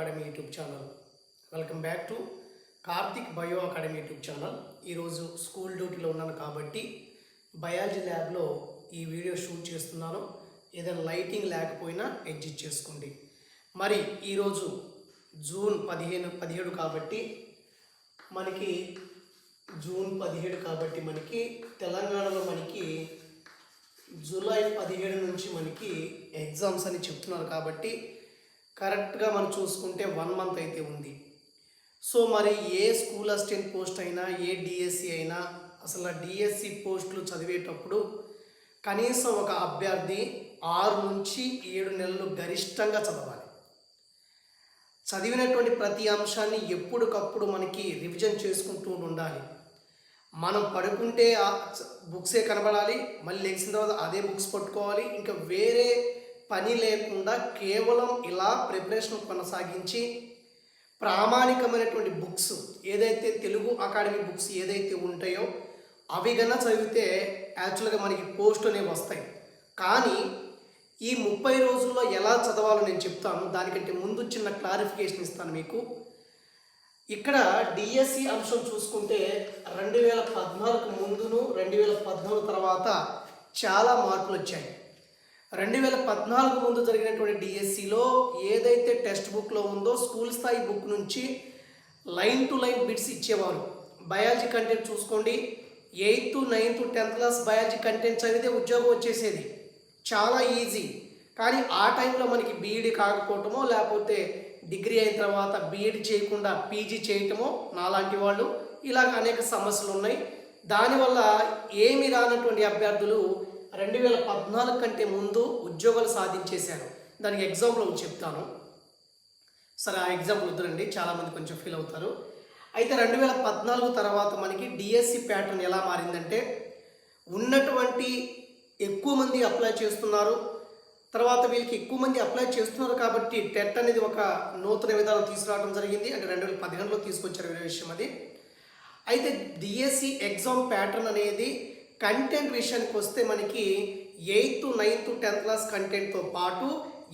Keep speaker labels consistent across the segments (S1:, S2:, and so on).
S1: Academy YouTube channel welcome back to Karthik bio academy YouTube channel ఈరోజు school డ్యూటీలో ఉన్నాను కాబట్టి బయాలజీ ల్యాబ్లో ఈ వీడియో షూట్ చేస్తున్నాను. ఏదైనా లైటింగ్ లేకపోయినా అడ్జస్ట్ చేసుకోండి. మరి ఈరోజు జూన్ పదిహేను పదిహేడు కాబట్టి మనకి జూన్ పదిహేడు కాబట్టి మనకి తెలంగాణలో మనకి జూలై పదిహేడు నుంచి మనకి ఎగ్జామ్స్ అని చెప్తున్నారు కాబట్టి కరెక్ట్గా మనం చూసుకుంటే వన్ మంత్ అయితే ఉంది. సో మరి ఏ స్కూల్ అసిస్టెంట్ పోస్ట్ అయినా ఏ డిఎస్సి అయినా అసలు డిఎస్సి పోస్టులు చదివేటప్పుడు కనీసం ఒక అభ్యర్థి ఆరు నుంచి ఏడు నెలలు గరిష్టంగా చదవాలి. చదివినటువంటి ప్రతి అంశాన్ని ఎప్పటికప్పుడు మనకి రివిజన్ చేసుకుంటూ ఉండాలి. మనం పడుకుంటే ఆ బుక్సే కనబడాలి మళ్ళీ లెగిసిన తర్వాత అదే బుక్స్ పట్టుకోవాలి ఇంకా వేరే పని లేకుండా కేవలం ఇలా ప్రిపరేషన్ కొనసాగించి ప్రామాణికమైనటువంటి బుక్స్ ఏదైతే తెలుగు అకాడమీ బుక్స్ ఏదైతే ఉంటాయో అవి కన్నా చదివితే యాక్చువల్గా మనకి పోస్ట్ అనేవి వస్తాయి. కానీ ఈ ముప్పై రోజుల్లో ఎలా చదవాలో నేను చెప్తాను. దానికంటే ముందు చిన్న క్లారిఫికేషన్ ఇస్తాను మీకు. ఇక్కడ డిఎస్సి అంశం చూసుకుంటే రెండు వేల పద్నాలుగు ముందును రెండు వేల పద్నాలుగు తర్వాత చాలా మార్పులు వచ్చాయి. రెండు వేల పద్నాలుగు ముందు జరిగినటువంటి డిఎస్సిలో ఏదైతే టెక్స్ట్ బుక్లో ఉందో స్కూల్ స్థాయి బుక్ నుంచి లైన్ టు లైన్ బిట్స్ ఇచ్చేవారు. బయాలజీ కంటెంట్ చూసుకోండి. Eighth ninth tenth class biology content చదివితే ఉద్యోగం వచ్చేసేది. చాలా ఈజీ. కానీ ఆ టైంలో మనకి బీఈడి కాకపోవటమో లేకపోతే డిగ్రీ అయిన తర్వాత బీఈడి చేయకుండా పీజీ చేయటమో నాలాంటి వాళ్ళు. ఇలాగ అనేక సమస్యలు ఉన్నాయి. దానివల్ల ఏమి రానటువంటి అభ్యర్థులు రెండు వేల పద్నాలుగు కంటే ముందు ఉద్యోగాలు సాధించేశారు. దానికి ఎగ్జాంపుల్ చెప్తాను. సరే ఆ ఎగ్జాంపుల్ వద్దురండి చాలామంది కొంచెం ఫీల్ అవుతారు. అయితే రెండు వేల పద్నాలుగు తర్వాత మనకి డిఎస్సి ప్యాటర్న్ ఎలా మారిందంటే ఉన్నటువంటి ఎక్కువ మంది అప్లై చేస్తున్నారు. తర్వాత వీళ్ళకి ఎక్కువ మంది అప్లై చేస్తున్నారు కాబట్టి టెట్ అనేది ఒక నూతన విధానం తీసుకురావడం జరిగింది. అంటే రెండు వేల పదిహేనులో తీసుకొచ్చారు వేరే విషయం అది. అయితే డిఎస్సి ఎగ్జామ్ ప్యాటర్న్ అనేది కంటెంట్ విషయానికి వస్తే మనకి ఎయిత్ నైన్త్ టెన్త్ క్లాస్ కంటెంట్తో పాటు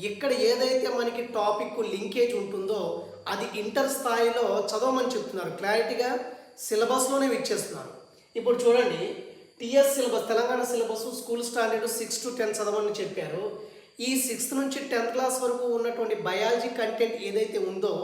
S1: ఇక్కడ ఏదైతే మనకి టాపిక్ లింకేజ్ ఉంటుందో అది ఇంటర్ స్థాయిలో చదవమని చెప్తున్నారు. క్లారిటీగా సిలబస్లోనే ఇచ్చేస్తున్నారు ఇప్పుడు చూడండి TS syllabus Telangana syllabus school standard six to tenth చదవమని చెప్పారు. ఈ సిక్స్త్ నుంచి టెన్త్ క్లాస్ వరకు ఉన్నటువంటి బయాలజీ కంటెంట్ ఏదైతే ఉందో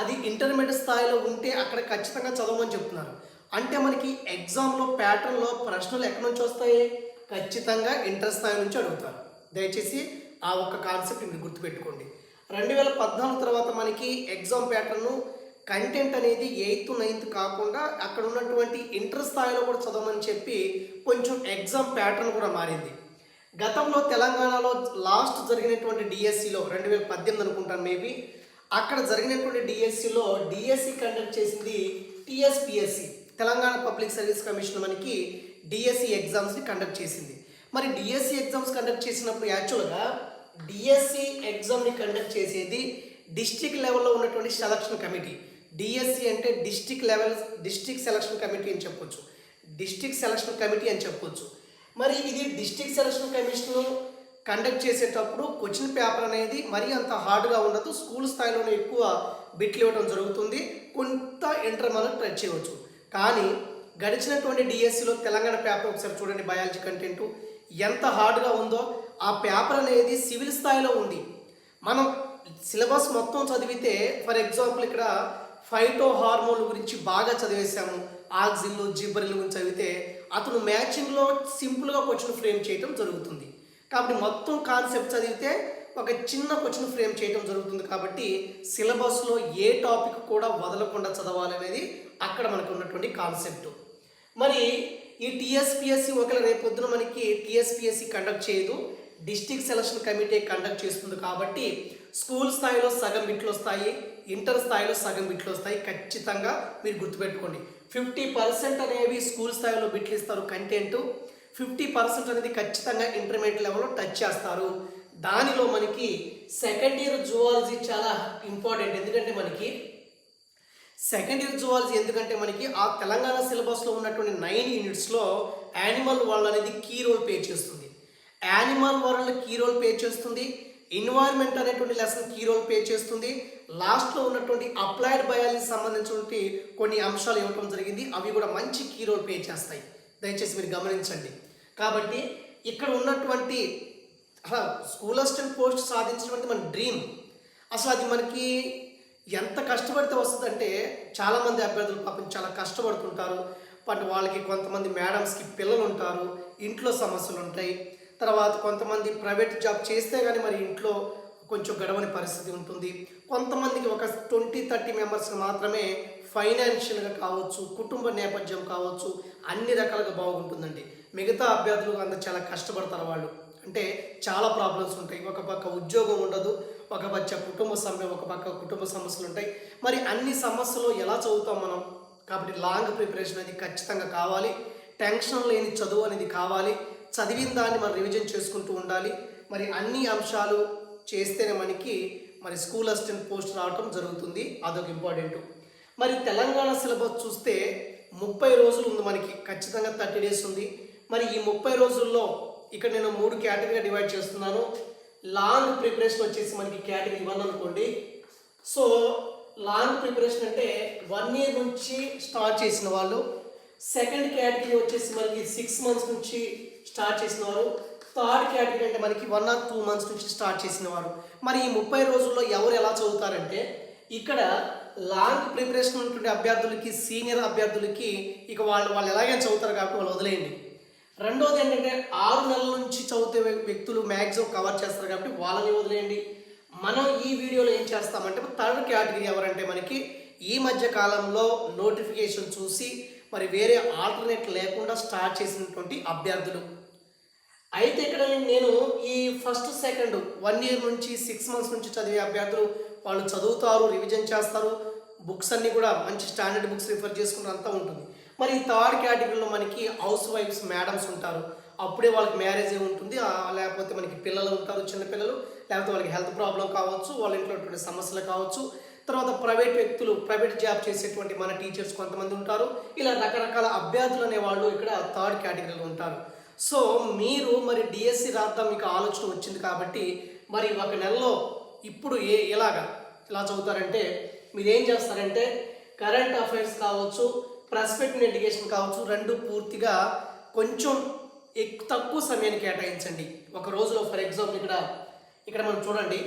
S1: అది ఇంటర్మీడియట్ స్థాయిలో ఉంటే అక్కడ ఖచ్చితంగా చదవమని చెప్తున్నారు. అంటే మనకి ఎగ్జామ్లో ప్యాటర్న్లో ప్రశ్నలు ఎక్కడి నుంచి వస్తాయి? ఖచ్చితంగా ఇంటర్ స్థాయి నుంచి అడుగుతారు. దయచేసి ఆ ఒక్క కాన్సెప్ట్ మీరు గుర్తుపెట్టుకోండి. రెండు వేల పద్నాలుగు తర్వాత మనకి ఎగ్జామ్ ప్యాటర్ను కంటెంట్ అనేది ఎయిత్ నైన్త్ కాకుండా అక్కడ ఉన్నటువంటి ఇంటర్ స్థాయిలో కూడా చదవమని చెప్పి కొంచెం ఎగ్జామ్ ప్యాటర్న్ కూడా మారింది. గతంలో తెలంగాణలో లాస్ట్ జరిగినటువంటి డిఎస్సిలో రెండు వేల పద్దెనిమిది అనుకుంటాను మేబీ అక్కడ జరిగినటువంటి డిఎస్సిలో డిఎస్సి కండక్ట్ చేసింది TSPSC Telangana public service commission మనకి డిఎస్సి ఎగ్జామ్స్ని కండక్ట్ చేసింది. మరి డిఎస్సి ఎగ్జామ్స్ కండక్ట్ చేసినప్పుడు యాక్చువల్గా డిఎస్సి ఎగ్జామ్ని కండక్ట్ చేసేది డిస్టిక్ లెవెల్లో ఉన్నటువంటి సెలక్షన్ కమిటీ డిఎస్సి అంటే district level district selection committee అని చెప్పొచ్చు. డిస్టిక్ సెలక్షన్ కమిటీ అని చెప్పొచ్చు. మరి ఇది డిస్టిక్ సెలక్షన్ కమిషన్ కండక్ట్ చేసేటప్పుడు క్వశ్చన్ పేపర్ అనేది మరీ అంత హార్డ్గా ఉండదు. స్కూల్ స్థాయిలోనే ఎక్కువ బిట్లు ఇవ్వడం జరుగుతుంది. కొంత ఇంటర్ మనం టచ్ చేయవచ్చు. కానీ గడిచినటువంటి డిఎస్సిలో తెలంగాణ పేపర్ ఒకసారి చూడండి బయాలజీ కంటెంట్ ఎంత హార్డ్గా ఉందో ఆ పేపర్ అనేది సివిల్ స్థాయిలో ఉంది. మనం సిలబస్ మొత్తం చదివితే ఫర్ ఎగ్జాంపుల్ ఇక్కడ ఫైటో హార్మోన్ గురించి బాగా చదివేశాము. ఆక్సిన్లు జిబ్బరిల్ గురించి చదివితే అతను మ్యాచింగ్లో సింపుల్గా క్వశ్చన్ ఫ్రేమ్ చేయటం జరుగుతుంది. కాబట్టి మొత్తం కాన్సెప్ట్ చదివితే ఒక చిన్న క్వశ్చన్ ఫ్రేమ్ చేయడం జరుగుతుంది కాబట్టి సిలబస్లో ఏ టాపిక్ కూడా వదలకుండా చదవాలనేది అక్కడ మనకు ఉన్నటువంటి కాన్సెప్ట్. మరి ఈ టీఎస్పిఎస్సి ఒకవేళ రేపొద్దున మనకి టీఎస్పిఎస్సి కండక్ట్ చేయదు డిస్టిక్ సెలక్షన్ కమిటీ కండక్ట్ చేస్తుంది కాబట్టి స్కూల్ స్థాయిలో సగం బిట్లు వస్తాయి ఇంటర్ స్థాయిలో సగం బిట్లు వస్తాయి. ఖచ్చితంగా మీరు గుర్తుపెట్టుకోండి. ఫిఫ్టీ పర్సెంట్ అనేవి స్కూల్ స్థాయిలో బిట్లు ఇస్తారు కంటెంట్. ఫిఫ్టీ పర్సెంట్ అనేది ఖచ్చితంగా ఇంటర్మీడియట్ లెవెల్లో టచ్ చేస్తారు. దానిలో మనకి సెకండ్ ఇయర్ జువాలజీ చాలా ఇంపార్టెంట్ ఎందుకంటే మనకి సెకండ్ ఇయర్ జువాలజీ ఎందుకంటే మనకి ఆ తెలంగాణ సిలబస్లో ఉన్నటువంటి నైన్ యూనిట్స్లో యానిమల్ వరల్డ్ అనేది కీ రోల్ ప్లే చేస్తుంది. Animal world key role play చేస్తుంది. ఎన్వైర్న్మెంట్ అనేటువంటి లెసన్ కీ రోల్ పే చేస్తుంది. లాస్ట్లో ఉన్నటువంటి అప్లైడ్ బయాలజీ సంబంధించినటువంటి కొన్ని అంశాలు ఇవ్వటం జరిగింది. అవి కూడా మంచి కీ రోల్ పే చేస్తాయి. దయచేసి మీరు గమనించండి. కాబట్టి ఇక్కడ ఉన్నటువంటి స్కూల్ అసిస్టెంట్ పోస్ట్ సాధించినటువంటి మన డ్రీమ్ అసలు అది మనకి ఎంత కష్టపడితే వస్తుందంటే చాలామంది అభ్యర్థులు పాపం చాలా కష్టపడుతుంటారు. బట్ వాళ్ళకి కొంతమంది మేడమ్స్కి పిల్లలు ఉంటారు ఇంట్లో సమస్యలు ఉంటాయి. తర్వాత కొంతమంది ప్రైవేట్ జాబ్ చేస్తే కానీ మరి ఇంట్లో కొంచెం గడవని పరిస్థితి ఉంటుంది. కొంతమందికి ఒక ట్వంటీ థర్టీ మెంబర్స్కి మాత్రమే ఫైనాన్షియల్గా కావచ్చు కుటుంబ నేపథ్యం కావచ్చు అన్ని రకాలుగా బాగుంటుందండి. మిగతా అభ్యర్థులు అంత చాలా కష్టపడతారు వాళ్ళు. అంటే చాలా ప్రాబ్లమ్స్ ఉంటాయి. ఒక పక్క ఉద్యోగం ఉండదు ఒక పక్క కుటుంబ సమయం ఒక పక్క కుటుంబ సమస్యలు ఉంటాయి. మరి అన్ని సమస్యలు ఎలా చదువుతాం మనం? కాబట్టి లాంగ్ ప్రిపరేషన్ అనేది ఖచ్చితంగా కావాలి. టెన్షన్ లేని చదువు అనేది కావాలి. చదివిన దాన్ని మనం రివిజన్ చేసుకుంటూ ఉండాలి. మరి అన్ని అంశాలు చేస్తేనే మనకి మరి స్కూల్ అసిస్టెంట్ పోస్ట్ రావటం జరుగుతుంది. అదొక ఇంపార్టెంట్ మరి తెలంగాణ సిలబస్ చూస్తే ముప్పై రోజులు ఉంది మనకి. ఖచ్చితంగా థర్టీ డేస్ ఉంది. మరి ఈ ముప్పై రోజుల్లో ఇక్కడ నేను మూడు కేటగిరీగా డివైడ్ చేస్తున్నాను. లాంగ్ ప్రిపరేషన్ వచ్చేసి మనకి కేటగిరీ వన్ అనుకోండి. సో లాంగ్ ప్రిపరేషన్ అంటే వన్ ఇయర్ నుంచి స్టార్ట్ చేసిన వాళ్ళు సెకండ్ కేటగిరీ వచ్చేసి మనకి సిక్స్ మంత్స్ నుంచి స్టార్ట్ చేసిన వారు థర్డ్ కేటగిరీ అంటే మనకి వన్ ఆర్ టూ మంత్స్ నుంచి స్టార్ట్ చేసిన వారు. మరి ఈ ముప్పై రోజుల్లో ఎవరు ఎలా చదువుతారంటే ఇక్కడ లాంగ్ ప్రిపరేషన్ ఉన్నటువంటి అభ్యర్థులకి సీనియర్ అభ్యర్థులకి ఇక వాళ్ళు వాళ్ళు ఎలాగైనా చదువుతారు కాబట్టి వాళ్ళు వదిలేయండి. రెండోది ఏంటంటే ఆరు నెలల నుంచి చదివితే వ్యక్తులు మ్యాక్సిమం కవర్ చేస్తారు కాబట్టి వాళ్ళని వదిలేయండి. మనం ఈ వీడియోలో ఏం చేస్తామంటే థర్డ్ కేటగిరీ ఎవరంటే మనకి ఈ మధ్య కాలంలో నోటిఫికేషన్ చూసి మరి వేరే ఆల్టర్నేట్ లేకుండా స్టార్ట్ చేసినటువంటి అభ్యర్థులు. అయితే ఇక్కడ నేను ఈ ఫస్ట్ సెకండ్ వన్ ఇయర్ నుంచి సిక్స్ మంత్స్ నుంచి చదివే అభ్యర్థులు వాళ్ళు చదువుతారు రివిజన్ చేస్తారు. బుక్స్ అన్నీ కూడా మంచి స్టాండర్డ్ బుక్స్ రిఫర్ చేసుకుంటూ అంతా ఉంటుంది. మరి థర్డ్ కేటగిరీలో మనకి హౌస్ వైఫ్స్ మేడమ్స్ ఉంటారు. అప్పుడే వాళ్ళకి మ్యారేజ్ ఉంటుంది. లేకపోతే మనకి పిల్లలు ఉంటారు చిన్నపిల్లలు లేకపోతే వాళ్ళకి హెల్త్ ప్రాబ్లం కావచ్చు వాళ్ళ ఇంట్లో సమస్యలు కావచ్చు. తర్వాత ప్రైవేట్ వ్యక్తులు ప్రైవేట్ జాబ్ చేసేటువంటి మన టీచర్స్ కొంతమంది ఉంటారు. ఇలా రకరకాల అభ్యర్థులు అనే వాళ్ళు ఇక్కడ థర్డ్ కేటగిరీలో ఉంటారు. సో మీరు మరి డిఎస్సి రాద్దాం మీకు ఆలోచన వచ్చింది కాబట్టి మరి ఒక నెలలో ఇప్పుడు ఏ ఎలాగా? ఎలా చదువుతారంటే మీరు ఏం చేస్తారంటే కరెంట్ అఫైర్స్ కావచ్చు ప్రాస్పెక్టివ్ ఎడ్యుకేషన్ కావచ్చు రెండు పూర్తిగా కొంచెం ఎక్కువ తక్కువ సమయాన్ని కేటాయించండి. ఒక రోజులో ఫర్ ఎగ్జాంపుల్ ఇక్కడ ఇక్కడ మనం చూడండి.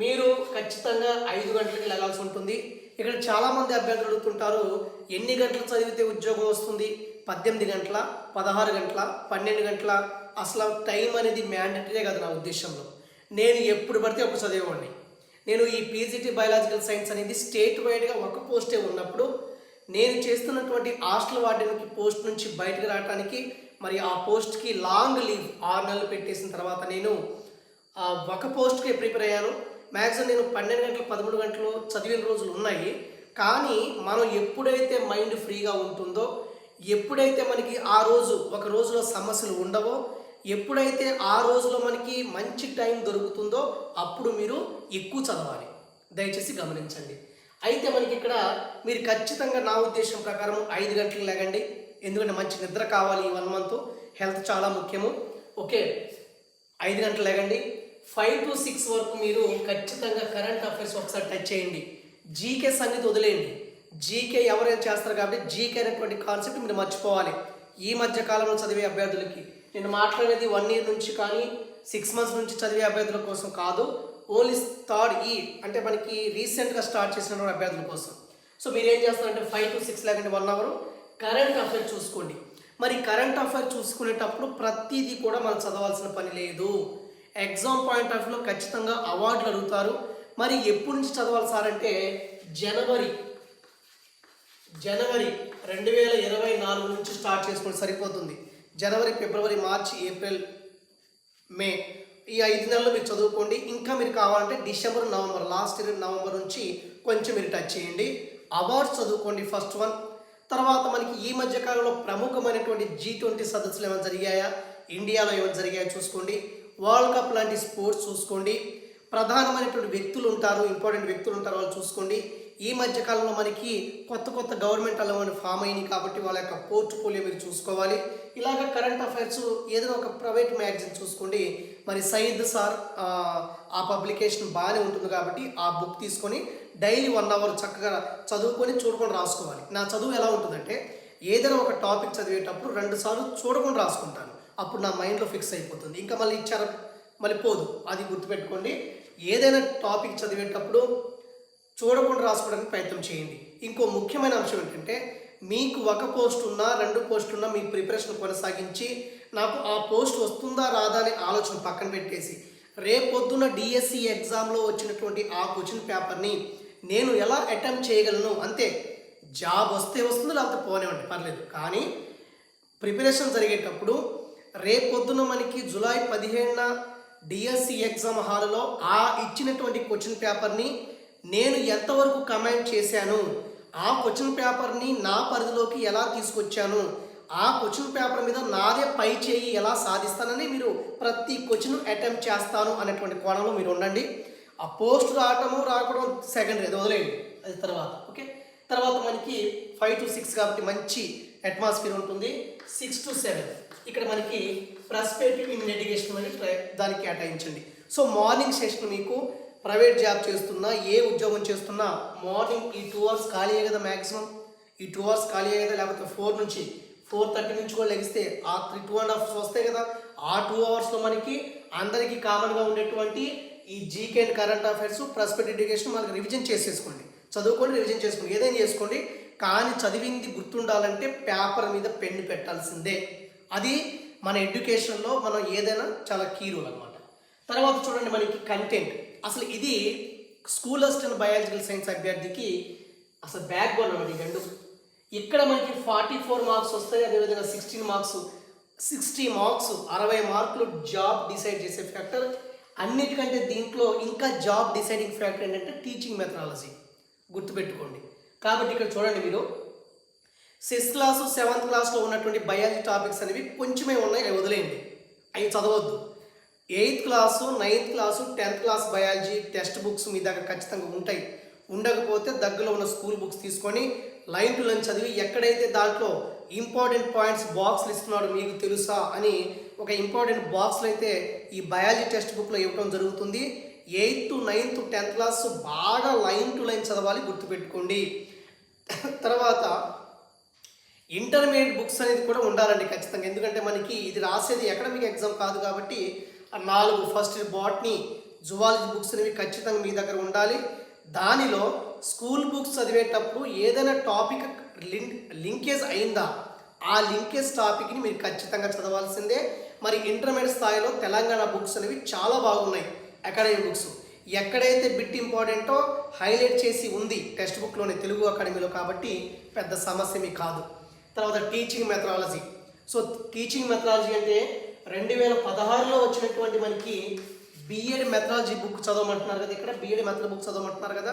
S1: మీరు ఖచ్చితంగా ఐదు గంటలకి వెళ్ళాల్సి ఉంటుంది. ఇక్కడ చాలామంది అభ్యర్థులు అడుగుతుంటారు ఎన్ని గంటలు చదివితే ఉద్యోగం వస్తుంది? పద్దెనిమిది గంటల పదహారు గంటల పన్నెండు గంటల? అసలు టైం అనేది మ్యాండటరీ కదా నా ఉద్దేశంలో. నేను ఎప్పుడు పడితే అప్పుడు చదివేవాడిని. నేను ఈ పీజీటీ బయాలజికల్ సైన్స్ అనేది స్టేట్ వైడ్గా ఒక పోస్టే ఉన్నప్పుడు నేను చేస్తున్నటువంటి హాస్టల్ వార్డెన్కి పోస్ట్ నుంచి బయటకు రావడానికి మరి ఆ పోస్ట్కి లాంగ్ లీవ్ ఆరు నెలలు పెట్టేసిన తర్వాత నేను ఒక పోస్ట్కి ప్రిపేర్ అయ్యాను. మ్యాక్సిమం నేను పన్నెండు గంటలు పదమూడు గంటలు చదివిన రోజులు ఉన్నాయి. కానీ మనం ఎప్పుడైతే మైండ్ ఫ్రీగా ఉంటుందో ఎప్పుడైతే మనకి ఆ రోజు ఒక రోజులో సమస్యలు ఉండవో ఎప్పుడైతే ఆ రోజులో మనకి మంచి టైం దొరుకుతుందో అప్పుడు మీరు ఎక్కువ చదవాలి. దయచేసి గమనించండి. అయితే మనకి ఇక్కడ మీరు ఖచ్చితంగా నా ఉద్దేశం ప్రకారం ఐదు గంటలకు లేగండి. ఎందుకంటే మంచి నిద్ర కావాలి ఈ వన్ మంత్. హెల్త్ చాలా ముఖ్యము. ఓకే ఐదు గంటలు లేగండి. ఫైవ్ టు సిక్స్ వరకు మీరు ఖచ్చితంగా కరెంట్ అఫైర్స్ ఒకసారి టచ్ చేయండి. జీకే సంగతి వదిలేయండి. జీకే ఎవరైనా చేస్తారు కాబట్టి జీకే అనేటువంటి కాన్సెప్ట్ మీరు మర్చిపోవాలి. ఈ మధ్య కాలంలో చదివే అభ్యర్థులకి. నేను మాట్లాడేది వన్ ఇయర్ నుంచి కానీ సిక్స్ మంత్స్ నుంచి చదివే అభ్యర్థుల కోసం కాదు. ఓన్లీ థర్డ్ ఈ అంటే మనకి రీసెంట్గా స్టార్ట్ చేసిన అభ్యర్థుల కోసం. సో మీరు ఏం చేస్తారంటే ఫైవ్ టు సిక్స్ లేకంటే వన్ అవర్ కరెంట్ అఫైర్ చూసుకోండి. మరి కరెంట్ అఫైర్ చూసుకునేటప్పుడు ప్రతిదీ కూడా మనం చదవాల్సిన పని లేదు. ఎగ్జామ్ పాయింట్ ఆఫ్ వ్యూలో ఖచ్చితంగా అవార్డులు అడుగుతారు. మరి ఎప్పటి నుంచి చదవాలి సార్ అంటే జనవరి జనవరి రెండు వేల ఇరవై నాలుగు నుంచి స్టార్ట్ చేసుకుంటే సరిపోతుంది. జనవరి ఫిబ్రవరి మార్చి ఏప్రిల్ మే. ఈ ఐదు నెలలు మీరు చదువుకోండి. ఇంకా మీరు కావాలంటే December November last year November నుంచి కొంచెం మీరు టచ్ చేయండి. అవార్డ్స్ చదువుకోండి ఫస్ట్ వన్. తర్వాత మనకి ఈ మధ్య కాలంలో ప్రముఖమైనటువంటి జీ ట్వంటీ సదస్సులు ఏమైనా జరిగాయా? ఇండియాలో ఏమైనా జరిగాయా చూసుకోండి. వరల్డ్ కప్ లాంటి స్పోర్ట్స్ చూసుకోండి. ప్రధానమైనటువంటి వ్యక్తులు ఉంటారు ఇంపార్టెంట్ వ్యక్తులు ఉంటారు వాళ్ళు చూసుకోండి. ఈ మధ్య కాలంలో మనకి కొత్త కొత్త గవర్నమెంట్ అలవని ఫామ్ అయినాయి కాబట్టి వాళ్ళ యొక్క పోర్ట్ఫోలియో మీరు చూసుకోవాలి. ఇలాగ కరెంట్ అఫైర్స్ ఏదైనా ఒక ప్రైవేట్ మ్యాగజైన్ చూసుకోండి. మరి సయీద్ సార్ ఆ, ఆ పబ్లికేషన్ బాగానే ఉంటుంది కాబట్టి ఆ బుక్ తీసుకొని డైలీ వన్ అవర్ చక్కగా చదువుకొని చూడకుండా రాసుకోవాలి. నా చదువు ఎలా ఉంటుందంటే ఏదైనా ఒక టాపిక్ చదివేటప్పుడు రెండు సార్లు చూడకుండా రాసుకుంటాను. అప్పుడు నా మైండ్లో ఫిక్స్ అయిపోతుంది. ఇంకా మళ్ళీ ఇచ్చారు మళ్ళీ పోదు. అది గుర్తుపెట్టుకోండి. ఏదైనా టాపిక్ చదివేటప్పుడు చూడకుండా రాసుకోవడానికి ప్రయత్నం చేయండి. ఇంకో ముఖ్యమైన అంశం ఏంటంటే మీకు ఒక పోస్ట్ ఉన్నా రెండు పోస్ట్ ఉన్నా మీ ప్రిపరేషన్ కొనసాగించి నాకు ఆ పోస్ట్ వస్తుందా రాదా అనే ఆలోచన పక్కన పెట్టేసి రేపొద్దున డిఎస్సి ఎగ్జామ్లో వచ్చినటువంటి ఆ క్వశ్చన్ పేపర్ని నేను ఎలా అటెంప్ట్ చేయగలను? అంతే జాబ్ వస్తే వస్తుంది లేకపోతే పోనివ్వండి పర్లేదు. కానీ ప్రిపరేషన్ జరిగేటప్పుడు రేపొద్దున మనకి జూలై పదిహేడున డిఎస్సి ఎగ్జామ్ హాల్లో ఆ ఇచ్చినటువంటి క్వశ్చన్ పేపర్ని నేను ఎంతవరకు కమెంట్ చేశాను? ఆ క్వశ్చన్ పేపర్ని నా పరిధిలోకి ఎలా తీసుకొచ్చాను? ఆ క్వశ్చన్ పేపర్ మీద నాదే పై చేయి ఎలా సాధిస్తానని మీరు ప్రతి క్వశ్చన్ అటెంప్ట్ చేస్తాను అనేటువంటి కోణంలో మీరు ఉండండి. ఆ పోస్ట్ రావటము రాకపోవడం సెకండరీ అది వదిలేయండి. అది తర్వాత ఓకే? తర్వాత మనకి ఫైవ్ టు సిక్స్ కాబట్టి మంచి అట్మాస్ఫియర్ ఉంటుంది. Six to seven. ఇక్కడ మనకి ప్రస్పెక్టివ్ ఇన్ ఎడ్యుకేషన్ అని ట్రై- దానికి కేటాయించండి. సో మార్నింగ్ సెషన్ మీకు ప్రైవేట్ జాబ్ చేస్తున్నా ఏ ఉద్యోగం చేస్తున్నా మార్నింగ్ ఈ టూ అవర్స్ ఖాళీ కదా మ్యాక్సిమం ఈ టూ అవర్స్ ఖాళీ కదా? లేకపోతే ఫోర్ నుంచి ఫోర్ థర్టీ నుంచి కూడా లెగిస్తే ఆ త్రీ టూ అండ్ హాఫ్ వస్తాయి కదా? ఆ టూ అవర్స్లో మనకి అందరికీ కామన్గా ఉండేటువంటి ఈ GK and current affairs prospect education మనకి రివిజన్ చేసేసుకోండి. చదువుకోండి రివిజన్ చేసుకోండి. ఏదైనా చేసుకోండి. కానీ చదివింది గుర్తుండాలంటే పేపర్ మీద పెన్ను పెట్టాల్సిందే. అది మన ఎడ్యుకేషన్లో మనం ఏదైనా చాలా కీ రూల్ అనమాట తర్వాత చూడండి మనకి కంటెంట్ అసలు ఇది స్కూల్ అసిస్టెంట్ బయాలజికల్ సైన్స్ అభ్యర్థికి అసలు బ్యాక్ బోన్ అన్నమాట ఈ రెండు ఇక్కడ మనకి ఫార్టీ ఫోర్ మార్క్స్ వస్తాయి అదేవిధంగా సిక్స్టీన్ మార్క్స్ సిక్స్టీ మార్క్స్ అరవై మార్కులు జాబ్ డిసైడ్ చేసే ఫ్యాక్టర్. అన్నిటికంటే దీంట్లో ఇంకా జాబ్ డిసైడింగ్ ఫ్యాక్టర్ ఏంటంటే టీచింగ్ మెథడాలజీ. గుర్తుపెట్టుకోండి. కాబట్టి ఇక్కడ చూడండి మీరు. సిక్స్త్ క్లాసు సెవెంత్ క్లాస్లో ఉన్నటువంటి బయాలజీ టాపిక్స్ అనేవి కొంచెమే ఉన్నాయి వదిలేయండి. అవి చదవద్దు. Eighth class ninth class tenth class biology text books మీ దగ్గర ఖచ్చితంగా ఉంటాయి. ఉండకపోతే దగ్గరలో ఉన్న స్కూల్ బుక్స్ తీసుకొని లైన్ టు లైన్ చదివి ఎక్కడైతే దాంట్లో ఇంపార్టెంట్ పాయింట్స్ బాక్స్లు ఇస్తున్నాడు మీకు తెలుసా అని ఒక ఇంపార్టెంట్ బాక్స్లో అయితే ఈ బయాలజీ టెక్స్ట్ బుక్లో ఇవ్వడం జరుగుతుంది. Eighth to ninth tenth class బాగా లైన్ టు లైన్ చదవాలి గుర్తుపెట్టుకోండి. తర్వాత ఇంటర్మీడియట్ బుక్స్ అనేది కూడా ఉండాలండి ఖచ్చితంగా. ఎందుకంటే మనకి ఇది రాసేది అకాడమిక్ ఎగ్జామ్ కాదు కాబట్టి నాలుగు ఫస్ట్ బాట్నీ జువాలజీ బుక్స్ అనేవి ఖచ్చితంగా మీ దగ్గర ఉండాలి. దానిలో స్కూల్ బుక్స్ చదివేటప్పుడు ఏదైనా టాపిక్ లింక్ లింకేజ్ అయిందా? ఆ లింకేజ్ టాపిక్ని మీరు ఖచ్చితంగా చదవాల్సిందే. మరి ఇంటర్మీడియట్ స్థాయిలో తెలంగాణ బుక్స్ అనేవి చాలా బాగున్నాయి అకాడమిక్ బుక్స్. ఎక్కడైతే బిట్ ఇంపార్టెంటో హైలైట్ చేసి ఉంది టెక్స్ట్ బుక్లోని తెలుగు అకాడమీలో కాబట్టి పెద్ద సమస్య మీ కాదు. తర్వాత teaching methodology. So teaching methodology అంటే రెండు వేల పదహారులో వచ్చినటువంటి మనకి బిఎడ్ మెథడాలజీ బుక్ చదవమంటున్నారు కదా. ఇక్కడ బిఎడ్ మెథడ్ బుక్ చదవమంటున్నారు కదా.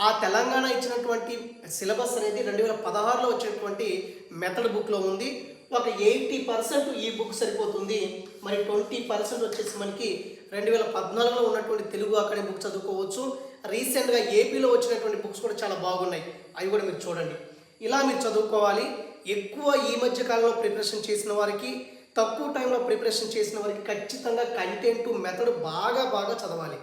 S1: ఆ తెలంగాణ ఇచ్చినటువంటి సిలబస్ అనేది రెండు వేల పదహారులో వచ్చినటువంటి మెథడ్ బుక్లో ఉంది. ఒక ఎయిటీ పర్సెంట్ ఈ బుక్ సరిపోతుంది. మరి ట్వంటీ పర్సెంట్ వచ్చేసి మనకి రెండు వేల పద్నాలుగులో ఉన్నటువంటి తెలుగు అకాడమీ బుక్ చదువుకోవచ్చు. రీసెంట్గా ఏపీలో వచ్చినటువంటి బుక్స్ కూడా చాలా బాగున్నాయి. అవి కూడా మీరు చూడండి. ఇలా మీరు చదువుకోవాలి. ఎక్కువ ఈ మధ్య కాలంలో ప్రిపరేషన్ చేసిన వారికి తక్కువ టైంలో ప్రిపరేషన్ చేసిన వారికి ఖచ్చితంగా కంటెంట్ మెథడ్ బాగా బాగా చదవాలి.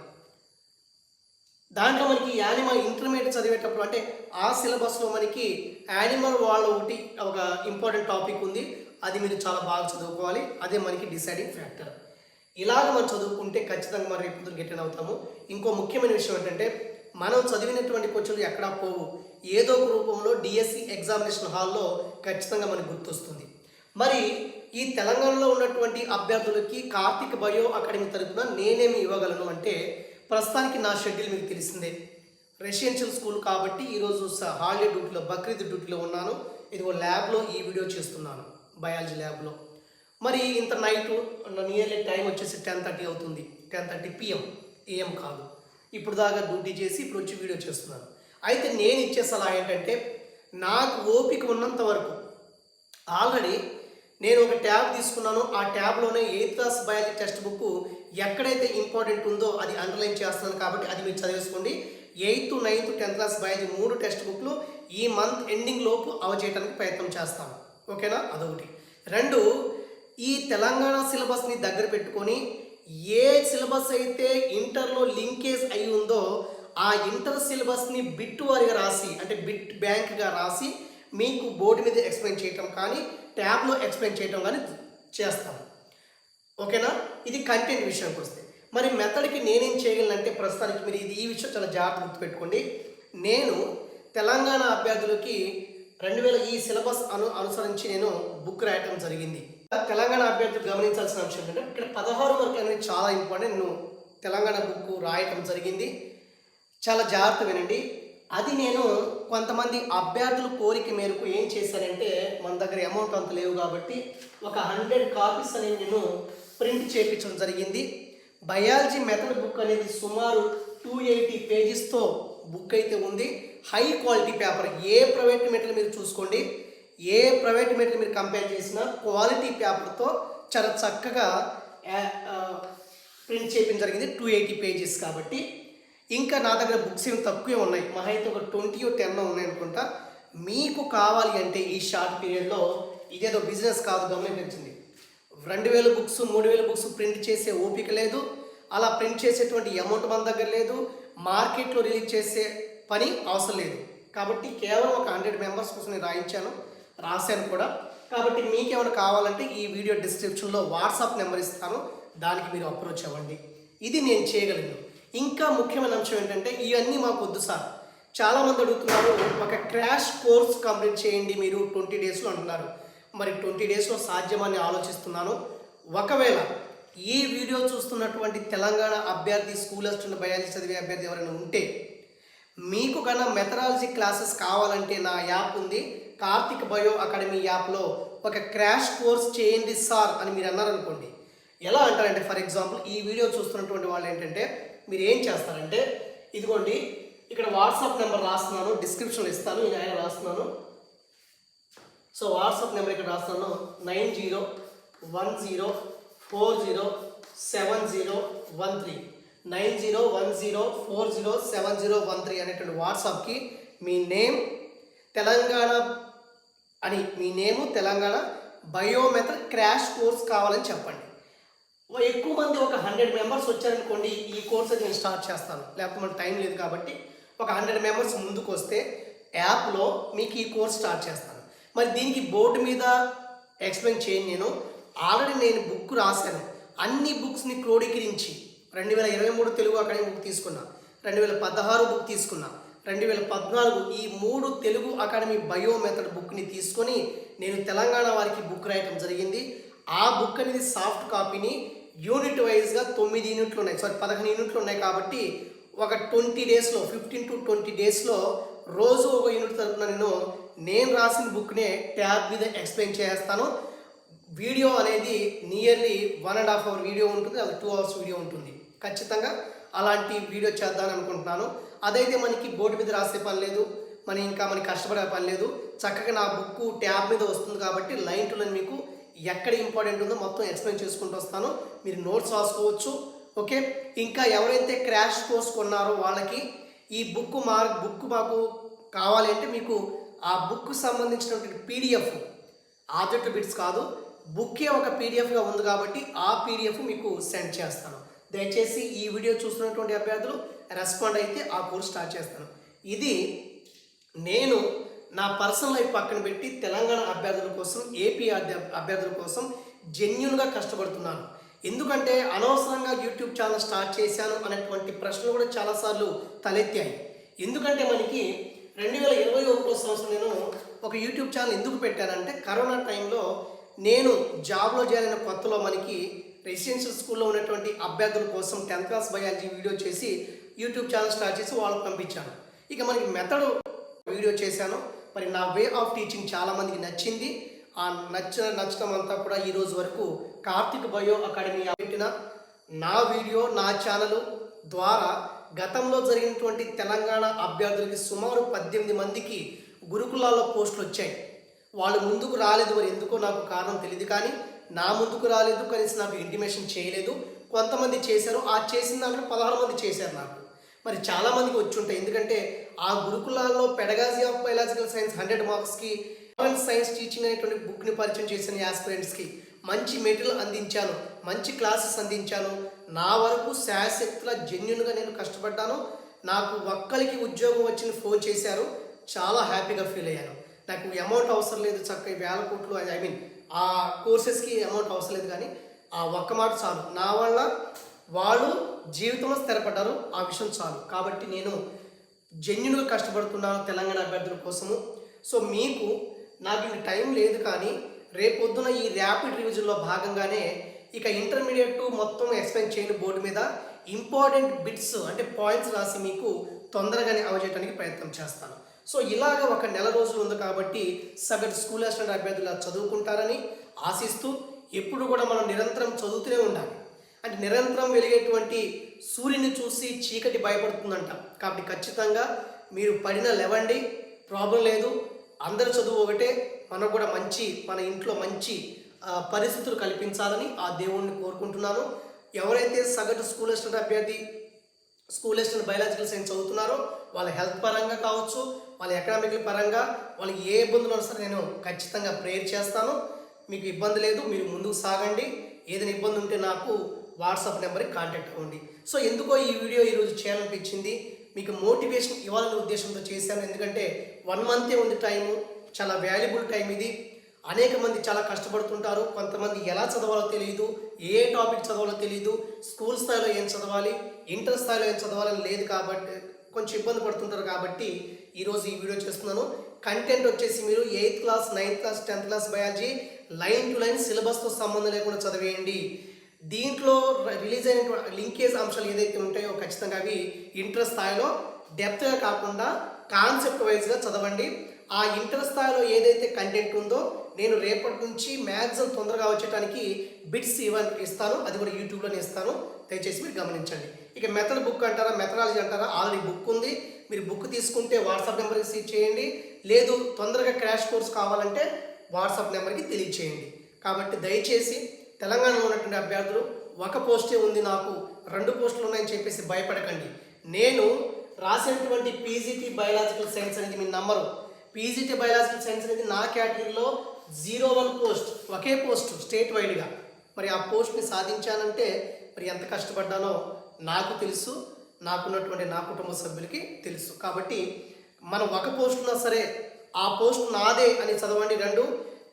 S1: దాంట్లో మనకి యానిమల్ ఇంటర్మీడియట్ చదివేటప్పుడు అంటే ఆ సిలబస్లో మనకి యానిమల్ వాళ్ళ ఒకటి ఒక ఇంపార్టెంట్ టాపిక్ ఉంది. అది మీరు చాలా బాగా చదువుకోవాలి. అదే మనకి డిసైడింగ్ ఫ్యాక్టర్. ఇలాగ మనం చదువుకుంటే ఖచ్చితంగా మనం రేపు గెటెన్ అవుతాము. ఇంకో ముఖ్యమైన విషయం ఏంటంటే మనం చదివినటువంటి క్వశ్చన్లు ఎక్కడా పోవు. ఏదో ఒక రూపంలో డిఎస్సి ఎగ్జామినేషన్ హాల్లో ఖచ్చితంగా మనకు గుర్తొస్తుంది. మరి ఈ తెలంగాణలో ఉన్నటువంటి అభ్యర్థులకి కార్తిక్ బయో అకాడమీ తరఫున నేనేమి ఇవ్వగలను అంటే ప్రస్తుతానికి నా షెడ్యూల్ మీకు తెలిసిందే. రెసిడెన్షియల్ స్కూల్ కాబట్టి ఈరోజు హాలిడే డ్యూటీలో బక్రీద్ డ్యూటీలో ఉన్నాను. ఇదిగో ల్యాబ్లో ఈ వీడియో చేస్తున్నాను బయాలజీ ల్యాబ్లో. మరి ఇంత నైట్ నియర్లీ టైం వచ్చేసి టెన్ థర్టీ అవుతుంది. టెన్ థర్టీ పిఎం ఏఎం కాదు. ఇప్పుడు దాకా డ్యూటీ చేసి ఇప్పుడు వచ్చి వీడియో చేస్తున్నాను. అయితే నేను ఇచ్చే సలహా ఏంటంటే నాకు ఓపిక ఉన్నంత వరకు ఆల్రెడీ నేను ఒక ట్యాబ్ తీసుకున్నాను. ఆ ట్యాబ్లోనే eighth class biology text book ఎక్కడైతే ఇంపార్టెంట్ ఉందో అది అండర్లైన్ చేస్తున్నాను కాబట్టి అది మీరు చదివేసుకోండి. Eighth ninth tenth class biology మూడు టెక్స్ట్ బుక్లు ఈ మంత్ ఎండింగ్ లోపు అవచేయడానికి ప్రయత్నం చేస్తాను. ఓకేనా అదొకటి. రెండు ఈ తెలంగాణ సిలబస్ని దగ్గర పెట్టుకొని ఏ సిలబస్ అయితే ఇంటర్లో లింకేజ్ అయి ఉందో ఆ ఇంటర్ సిలబస్ని బిట్ వారిగా రాసి అంటే బిట్ బ్యాంక్గా రాసి మీకు బోర్డు మీద ఎక్స్ప్లెయిన్ చేయటం. కానీ ట్యాబ్లో ఎక్స్ప్లెయిన్ చేయటం కానీ చేస్తాను ఓకేనా? ఇది కంటెంట్ విషయానికి వస్తే. మరి మెథడ్కి నేనేం చేయగలనంటే ప్రస్తుతానికి మీరు ఇది ఈ విషయం చాలా జాగ్రత్త గుర్తుపెట్టుకోండి. నేను తెలంగాణ అభ్యర్థులకి రెండు వేల ఈ సిలబస్ అను అనుసరించి నేను బుక్ రాయటం జరిగింది. తెలంగాణ అభ్యర్థులు గమనించాల్సిన అంశం ఏంటంటే ఇక్కడ పదహారు వరకు అనేది చాలా ఇంపార్టెంట్. నేను తెలంగాణ బుక్ రాయటం జరిగింది. చాలా జాగ్రత్త వినండి. అది నేను కొంతమంది అభ్యర్థుల కోరిక మేరకు ఏం చేశానంటే మన దగ్గర అమౌంట్ అంత లేవు కాబట్టి ఒక హండ్రెడ్ కాపీస్ అనేది నేను ప్రింట్ చేయించడం జరిగింది. బయాలజీ మెథడ్ బుక్ అనేది సుమారు టూ ఎయిటీ పేజెస్తో బుక్ అయితే ఉంది. హై క్వాలిటీ పేపర్ ఏ ప్రైవేట్ మెటీరియల్ మీరు చూసుకోండి ఏ ప్రైవేట్ మెటీరియల్ మీరు కంపేర్ చేసినా క్వాలిటీ పేపర్తో చాలా చక్కగా ప్రింట్ చేయడం జరిగింది టూ ఎయిటీ పేజెస్ కాబట్టి. ఇంకా నా దగ్గర బుక్స్ ఏమి తక్కువే ఉన్నాయి. మా అయితే ఒక ట్వంటీ టెన్ ఉన్నాయి అనుకుంటా. మీకు కావాలి అంటే ఈ షార్ట్ పీరియడ్లో ఇదేదో బిజినెస్ కాదు గమనించింది రెండు వేల బుక్స్ మూడు వేల బుక్స్ ప్రింట్ చేసే ఓపిక లేదు. అలా ప్రింట్ చేసేటువంటి అమౌంట్ మన దగ్గర లేదు. మార్కెట్లో రిలీజ్ చేసే పని అవసరం లేదు. కాబట్టి కేవలం ఒక హండ్రెడ్ మెంబర్స్ కోసం నేను రాయించాను. రాశాను కూడా. కాబట్టి మీకు ఏమైనా కావాలంటే ఈ వీడియో డిస్క్రిప్షన్లో వాట్సాప్ నెంబర్ ఇస్తాను. దానికి మీరు అప్రోచ్ అవ్వండి. ఇది నేను చేయగలను. ఇంకా ముఖ్యమైన అంశం ఏంటంటే ఇవన్నీ మాకు వద్దు సార్. చాలామంది అడుగుతున్నారు ఒక క్రాష్ కోర్స్ కంప్లీట్ చేయండి మీరు ట్వంటీ డేస్లో అంటున్నారు. మరి ట్వంటీ డేస్లో సాధ్యమని ఆలోచిస్తున్నాను. ఒకవేళ ఈ వీడియో చూస్తున్నటువంటి తెలంగాణ అభ్యర్థి స్కూల్ అసిస్టెంట్ బయాలజీ చదివే అభ్యర్థి ఎవరైనా ఉంటే మీకు కన్నా మెథడాలజీ క్లాసెస్ కావాలంటే నా యాప్ ఉంది. కార్తిక్ బయో అకాడమీ యాప్లో ఒక క్రాష్ కోర్స్ చేయండి సార్ అని మీరు అన్నారనుకోండి. ఎలా అంటారంటే ఫర్ ఎగ్జాంపుల్ ఈ వీడియో చూస్తున్నటువంటి వాళ్ళు ఏంటంటే మీరు ఏం చేస్తారంటే ఇదిగోండి ఇక్కడ వాట్సాప్ నెంబర్ రాస్తున్నాను డిస్క్రిప్షన్లో ఇస్తాను నేను ఆయన రాస్తున్నాను. సో వాట్సాప్ నెంబర్ ఇక్కడ రాస్తున్నాను nine zero one zero four zero seven zero one three. Nine zero one zero four zero seven zero one three అనేటువంటి వాట్సాప్కి మీ నేమ్ తెలంగాణ అని మీ name Telangana bio method crash course కావాలని చెప్పండి. ఓ ఒక హండ్రెడ్ మెంబర్స్ వచ్చారనుకోండి ఈ కోర్స్ నేను స్టార్ట్ చేస్తాను. లేకపోతే మనకు టైం లేదు కాబట్టి ఒక హండ్రెడ్ మెంబర్స్ ముందుకు వస్తే యాప్లో మీకు ఈ కోర్స్ స్టార్ట్ చేస్తాను. మరి దీనికి బోర్డు మీద ఎక్స్ప్లెయిన్ చేయను నేను. ఆల్రెడీ నేను బుక్ రాశాను. అన్ని బుక్స్ని క్రోడీకరించి రెండు వేల ఇరవై మూడు తెలుగు అకాడమీ బుక్ తీసుకున్నా రెండు వేల పదహారు బుక్ తీసుకున్నా రెండు వేల పద్నాలుగు ఈ మూడు తెలుగు అకాడమీ బయో మెథడ్ బుక్ని తీసుకొని నేను తెలంగాణ వారికి బుక్ రాయటం జరిగింది. ఆ బుక్ అనేది సాఫ్ట్ కాపీని యూనిట్ వైజ్గా తొమ్మిది యూనిట్లు ఉన్నాయి. సారీ పదకొండు యూనిట్లు ఉన్నాయి కాబట్టి ఒక ట్వంటీ డేస్లో ఫిఫ్టీన్ టు ట్వంటీ డేస్లో రోజు ఒక యూనిట్ తరపున నేను నేను రాసిన బుక్నే ట్యాబ్ మీద ఎక్స్ప్లెయిన్ చేస్తాను. వీడియో అనేది nearly one and half hour video ఉంటుంది. అది టూ అవర్స్ వీడియో ఉంటుంది. ఖచ్చితంగా అలాంటి వీడియో చేద్దామని అనుకుంటున్నాను. అదైతే మనకి బోర్డు మీద రాసే పని లేదు. మనం ఇంకా మనకి కష్టపడే పని లేదు. చక్కగా నా బుక్ ట్యాబ్ మీద వస్తుంది కాబట్టి లైన్ టు లైన్ మీకు ఎక్కడ ఇంపార్టెంట్ ఉందో మొత్తం ఎక్స్ప్లెయిన్ చేసుకుంటూ వస్తాను. మీరు నోట్స్ రాసుకోవచ్చు. ఓకే? ఇంకా ఎవరైతే క్రాష్ కోర్స్ కొన్నారో వాళ్ళకి ఈ బుక్ మా బుక్ మాకు కావాలి అంటే మీకు ఆ బుక్ సంబంధించినటువంటి పీడిఎఫ్ ఆబ్జెక్ట్ బిట్స్ కాదు బుక్కే ఒక పీడిఎఫ్గా ఉంది కాబట్టి ఆ పీడిఎఫ్ మీకు సెండ్ చేస్తాను. దయచేసి ఈ వీడియో చూస్తున్నటువంటి అభ్యర్థులు రెస్పాండ్ అయితే ఆ కోర్స్ స్టార్ట్ చేస్తాను. ఇది నేను నా పర్సనల్ లైఫ్ పక్కన పెట్టి తెలంగాణ అభ్యర్థుల కోసం ఏపీ అభ్యర్థుల కోసం జెన్యున్గా కష్టపడుతున్నాను. ఎందుకంటే అనవసరంగా యూట్యూబ్ ఛానల్ స్టార్ట్ చేశాను అనేటువంటి ప్రశ్నలు కూడా చాలాసార్లు తలెత్తాయి. ఎందుకంటే మనకి రెండు వేల ఇరవై ఒకటో సంవత్సరం నేను ఒక యూట్యూబ్ ఛానల్ ఎందుకు పెట్టానంటే కరోనా టైంలో నేను జాబ్లో చేరిన కొత్తలో మనకి రెసిడెన్షియల్ స్కూల్లో ఉన్నటువంటి అభ్యర్థుల కోసం టెన్త్ క్లాస్ బయాలజీ వీడియో చేసి యూట్యూబ్ ఛానల్ స్టార్ట్ చేసి వాళ్ళకి పంపించాను. ఇక మనకి మెథడ్ వీడియో చేశాను. మరి నా వే ఆఫ్ టీచింగ్ చాలామందికి నచ్చింది. ఆ నచ్చ నచ్చడం అంతా కూడా ఈరోజు వరకు కార్తిక్ బయో అకాడమీ పెట్టిన నా వీడియో నా ఛానల్ ద్వారా గతంలో జరిగినటువంటి తెలంగాణ అభ్యర్థులకి సుమారు పద్దెనిమిది మందికి గురుకులాల్లో పోస్టులు వచ్చాయి. వాళ్ళు ముందుకు రాలేదు మరి ఎందుకో నాకు కారణం తెలియదు కానీ నా ముందుకు రాలేదు కనీసం నాకు ఇంటిమేషన్ చేయలేదు. కొంతమంది చేశారు ఆ చేసిన దాంట్లో పదహారు మంది చేశారు నాకు. మరి చాలా మందికి వచ్చి ఉంటాయి. ఎందుకంటే ఆ గురుకులాల్లో pedagogy of biological science hundred మార్క్స్కి సైన్స్ టీచింగ్ అనేటువంటి బుక్ని పరిచయం చేసిన యాస్పిరెంట్స్కి మంచి మెటీరియల్ అందించాను మంచి క్లాసెస్ అందించాను. నా వరకు శాశక్తుల జెన్యున్గా నేను కష్టపడ్డాను. నాకు ఒక్కరికి ఉద్యోగం వచ్చిన ఫోన్ చేశారు. చాలా హ్యాపీగా ఫీల్ అయ్యాను. నాకు అమౌంట్ అవసరం లేదు చక్కగా వేల కోట్లు ఐ మీన్ ఆ కోర్సెస్కి అమౌంట్ అవసరం లేదు కానీ ఆ ఒక్క మాట చాలు. నా వల్ల వాళ్ళు జీవితంలో స్థిరపడ్డారు. ఆ విషయం చాలు. కాబట్టి నేను జెన్యున్గా కష్టపడుతున్నాను తెలంగాణ అభ్యర్థుల కోసము. సో మీకు నాకు ఇది టైం లేదు కానీ రేపొద్దున ఈ ర్యాపిడ్ రివిజన్లో భాగంగానే ఇక ఇంటర్మీడియట్ టు మొత్తం ఎక్స్ప్లెయిన్ చేయని బోర్డు మీద ఇంపార్టెంట్ బిట్స్ అంటే పాయింట్స్ రాసి మీకు తొందరగానే అవజేయడానికి ప్రయత్నం చేస్తాను. సో ఇలాగ ఒక నెల రోజులు ఉంది కాబట్టి సగటు స్కూల్ అసిస్టెంట్ అభ్యర్థులు చదువుకుంటారని ఆశిస్తూ ఎప్పుడు కూడా మనం నిరంతరం చదువుతూనే ఉండాలి. అంటే నిరంతరం వెలిగేటువంటి సూర్యుని చూసి చీకటి భయపడుతుందంట. కాబట్టి ఖచ్చితంగా మీరు పడిన లెవండి ప్రాబ్లం లేదు. అందరి చదువు ఒకటే మనకు కూడా మంచి మన ఇంట్లో మంచి పరిస్థితులు కల్పించాలని ఆ దేవుణ్ణి కోరుకుంటున్నాను. ఎవరైతే సగటు స్కూల్ అసిస్టెంట్ అభ్యర్థి స్కూల్ అసిస్టెంట్ బయాలజికల్ సైన్స్ చదువుతున్నారో వాళ్ళ హెల్త్ పరంగా కావచ్చు వాళ్ళ ఎకనామిక్ పరంగా వాళ్ళకి ఏ ఇబ్బందులు వస్తారో నేను ఖచ్చితంగా ప్రేయర్ చేస్తాను. మీకు ఇబ్బంది లేదు మీరు ముందుకు సాగండి. ఏదైనా ఇబ్బంది ఉంటే నాకు వాట్సాప్ నెంబర్కి కాంటాక్ట్ అవ్వండి. సో ఎందుకో ఈ వీడియో ఈరోజు చేయాలనిపించింది. మీకు మోటివేషన్ ఇవ్వాలనే ఉద్దేశంతో చేశాను. ఎందుకంటే వన్ మంతే ఉంది టైము. చాలా వాల్యుబుల్ టైం ఇది. అనేక మంది చాలా కష్టపడుతుంటారు. కొంతమంది ఎలా చదవాలో తెలియదు ఏ టాపిక్ చదవాలో తెలియదు స్కూల్ స్థాయిలో ఏం చదవాలి? ఇంటర్ స్థాయిలో ఏం చదవాలని లేదు కాబట్టి కొంచెం ఇబ్బంది పడుతుంటారు కాబట్టి ఈరోజు ఈ వీడియో చేస్తున్నాను. కంటెంట్ వచ్చేసి మీరు eighth class ninth class tenth class biology line to line సిలబస్తో సంబంధం లేకుండా చదివేయండి. దీంట్లో రిలీజ్ అయిన లింకేజ్ అంశాలు ఏదైతే ఉంటాయో ఖచ్చితంగా అవి ఇంటర్ స్థాయిలో డెప్త్గా కాకుండా కాన్సెప్ట్ వైజ్గా చదవండి. ఆ ఇంటర్ స్థాయిలో ఏదైతే కంటెంట్ ఉందో నేను రేపటి నుంచి మ్యాక్సిమం తొందరగా వచ్చేటానికి బిట్స్ ఇవన్నీ ఇస్తాను. అది కూడా యూట్యూబ్లోనే ఇస్తాను. దయచేసి మీరు గమనించండి. ఇక మెథడ్ బుక్ అంటారా మెథడాలజీ అంటారా ఆల్రెడీ బుక్ ఉంది. మీరు బుక్ తీసుకుంటే వాట్సాప్ నెంబర్కి రిసీవ్ చేయండి. లేదు తొందరగా క్రాష్ కోర్స్ కావాలంటే వాట్సాప్ నెంబర్కి తెలియచేయండి కాబట్టి దయచేసి తెలంగాణలో ఉన్నటువంటి అభ్యర్థులు ఒక పోస్టే ఉంది నాకు రెండు పోస్టులు ఉన్నాయని చెప్పేసి భయపడకండి. నేను రాసినటువంటి పీజీటీ బయాలజికల్ సైన్స్ అనేది మీ నంబరు. పీజీటీ బయాలజికల్ సైన్స్ అనేది నా కేటగిరీలో జీరో వన్ పోస్ట్ ఒకే పోస్ట్ స్టేట్ వైడ్గా మరి ఆ పోస్ట్ని సాధించానంటే మరి ఎంత కష్టపడ్డానో నాకు తెలుసు నాకున్నటువంటి నా కుటుంబ సభ్యులకి తెలుసు. కాబట్టి మనం ఒక పోస్ట్ ఉన్నా సరే ఆ పోస్ట్ నాదే అని చదవండి రెండు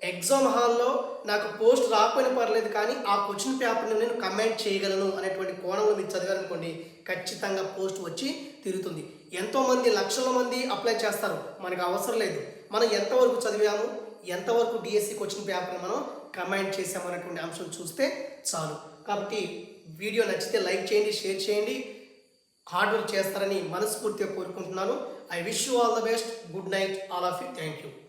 S1: ఎగ్జామ్ హాల్లో నాకు పోస్ట్ రాకపోయినా పర్లేదు కానీ ఆ క్వశ్చన్ పేపర్ని నేను కమెంట్ చేయగలను అనేటువంటి కోణంలో మీరు చదివారనుకోండి ఖచ్చితంగా పోస్ట్ వచ్చి తిరుగుతుంది. ఎంతోమంది లక్షల మంది అప్లై చేస్తారు. మనకు అవసరం లేదు. మనం ఎంతవరకు చదివాము ఎంతవరకు డిఎస్సి క్వశ్చన్ పేపర్ని మనం కమెంట్ చేసాము అనేటువంటి అంశం చూస్తే చాలు. కాబట్టి వీడియో నచ్చితే లైక్ చేయండి షేర్ చేయండి. హార్డ్ వర్క్ చేస్తారని మనస్ఫూర్తిగా కోరుకుంటున్నాను. I wish you all the best good night all of you thank you